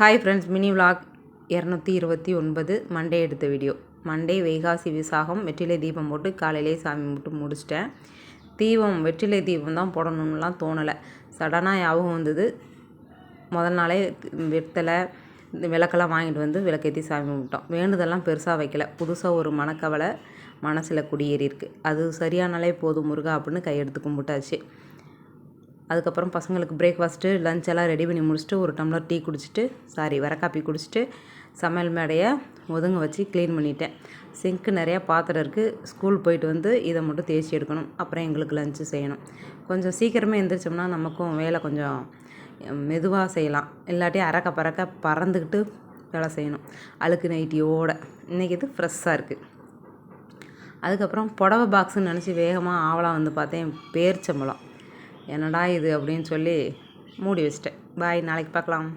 Hi friends mini vlog இரநூத்தி இருபத்தி ஒன்பது மண்டே எடுத்த வீடியோ மண்டே வைகாசி விசாகம் வெற்றிலை தீபம் போட்டு காலையிலே சாமி மட்டும் முடிச்சிட்டேன். தீபம் வெற்றிலை தீபம் தான் போடணும்லாம் தோணலை. சடனாக ஞாபகம் வந்தது. முதல் நாளே வெத்தலை இந்த விளக்கெல்லாம் வாங்கிட்டு வந்து விளக்கேற்றி சாமி கும்பிட்டோம். வேண்டுதெல்லாம் பெருசாக வைக்கல. புதுசாக ஒரு மனக்கவலை மனசில் குடியேறி இருக்குது அது சரியானாலே போதும் முருகா அப்படின்னு கையெடுத்து கும்பிட்டாச்சு. அதுக்கப்புறம் பசங்களுக்கு பிரேக்ஃபாஸ்ட்டு லஞ்ச் எல்லாம் ரெடி பண்ணி முடிச்சுட்டு ஒரு டம்ளர் டீ குடிச்சிட்டு சாரி வர காப்பி குடிச்சிட்டு சமையல் மேடையை ஒதுங்க வச்சு க்ளீன் பண்ணிட்டேன். சிங்க்கு நிறையா பாத்திரம் இருக்குது ஸ்கூல் போயிட்டு வந்து இதை மட்டும் தேய்ச்சி எடுக்கணும். அப்புறம் எங்களுக்கு லஞ்சு செய்யணும். கொஞ்சம் சீக்கிரமே எந்திரிச்சோம்னா நமக்கும் வேலை கொஞ்சம் மெதுவாக செய்யலாம். இல்லாட்டி அறக்க பறக்க பறந்துக்கிட்டு வேலை செய்யணும். அழுக்கு நைட்டியோட. இன்றைக்கி இது ஃப்ரெஷ்ஷாக இருக்குது அதுக்கப்புறம் புடவை பாக்ஸுன்னு நினச்சி வேகமாக ஆவலாம் வந்து பார்த்தேன். பேர்ச்சம்பழம். என்னடா இது அப்படின்னு சொல்லி மூடி வச்சிட்டேன். பாய் நாளைக்கு பார்க்கலாம்.